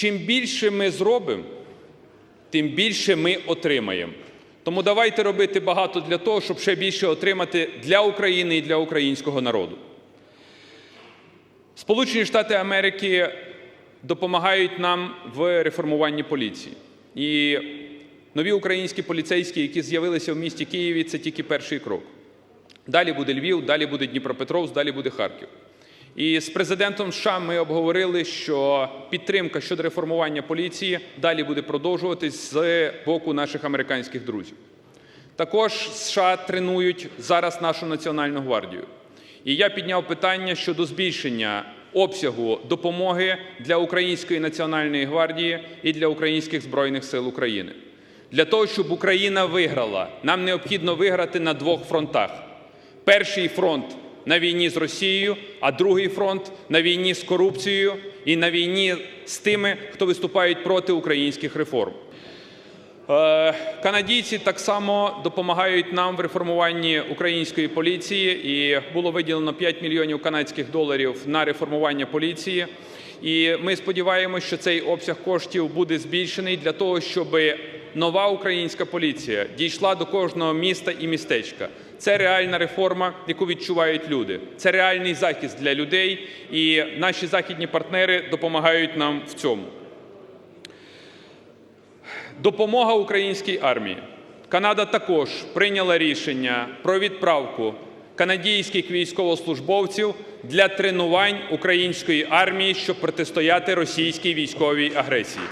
Чим більше ми зробимо, тим більше ми отримаємо. Тому давайте робити багато для того, щоб ще більше отримати для України і для українського народу. Сполучені Штати Америки допомагають нам в реформуванні поліції. І нові українські поліцейські, які з'явилися в місті Києві, це тільки перший крок. Далі буде Львів, далі буде Дніпропетровськ, далі буде Харків. І з президентом США ми обговорили, що підтримка щодо реформування поліції далі буде продовжуватись з боку наших американських друзів. Також США тренують зараз нашу національну гвардію. І я підняв питання щодо збільшення обсягу допомоги для Української національної гвардії і для українських збройних сил України. Для того, щоб Україна виграла, нам необхідно виграти на двох фронтах. Перший фронт на війні з Росією, а другий фронт на війні з корупцією і на війні з тими, хто виступають проти українських реформ. Е, Канадійці так само допомагають нам в реформуванні української поліції, і було виділено 5 мільйонів канадських доларів на реформування поліції. І ми сподіваємося, що цей обсяг коштів буде збільшений для того, щоб нова українська поліція дійшла до кожного міста і містечка. Це реальна реформа, яку відчувають люди. Це реальний захист для людей, і наші західні партнери допомагають нам в цьому. Допомога українській армії. Канада також прийняла рішення про відправку канадійських військовослужбовців для тренувань української армії, щоб протистояти російській військовій агресії.